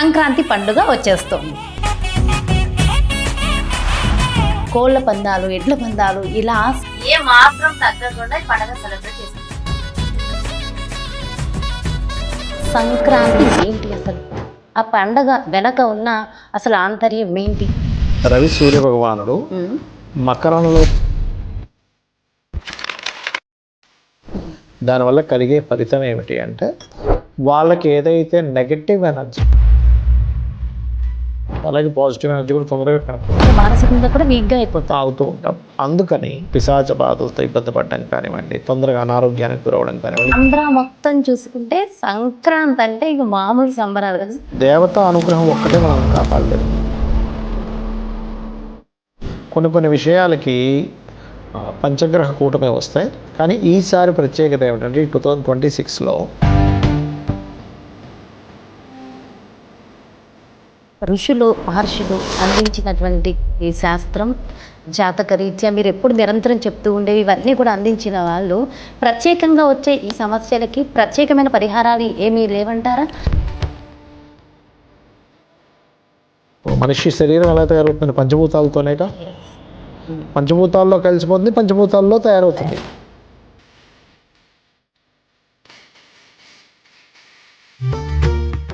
సంక్రాంతి పండుగ వచ్చేస్తుంది. కోళ్ళ పందాలు ఎడ్ల పందాలు ఇలా ఏ మాత్రం తగ్గకుండా పండుగ సెలబ్రేట్ చేస్తాం సంక్రాంతి ఏంటి అసలు? ఆ పండగ వెనక ఉన్న అసలు ఆంతర్యం ఏంటి? రవి సూర్య భగవానుడు. మకరంలో దానివల్ల కలిగే ఫలితం ఏమిటి అంటే వాళ్ళకి ఏదైతే నెగటివ్ ఎనర్జీ అలాగే పాజిటివ్ ఎనర్జీ కూడా తొందరగా కనపడుతుంది. మానసికంగా కూడా వీక్గా అయిపోతాం. తాగుతూ ఉంటాం. అందుకని పిశాచ బాధలతో ఇబ్బంది పడడం కానివ్వండి తొందరగా అనారోగ్యానికి గురవడం కానివ్వండి. ఆంధ్ర మొత్తం చూసుకుంటే సంక్రాంతి అంటే ఇక మామూలు సంబరాలు కదా. దేవత అనుగ్రహం ఒక్కటే మనం కాపాడలేదు. కొన్ని కొన్ని విషయాలకి పంచగ్రహ కూటమే వస్తాయి. కానీ ఈసారి ప్రత్యేకత ఏమిటంటే టూ థౌజండ్ ట్వంటీ సిక్స్లో ఋషులు మహర్షులు అందించినటువంటి ఈ శాస్త్రం జాతక రీత్యా మీరు ఎప్పుడు నిరంతరం చెప్తూ ఉండేవి ఇవన్నీ కూడా అందించిన వాళ్ళు. ప్రత్యేకంగా వచ్చే ఈ సమస్యలకి ప్రత్యేకమైన పరిహారాలు ఏమీ లేవంటారా? మనిషి శరీరం ఎలా తయారవుతుంది? పంచభూతాలతోనేగా? పంచభూతాల్లో కలిసిపోతుంది పంచభూతాల్లో తయారవుతుంది.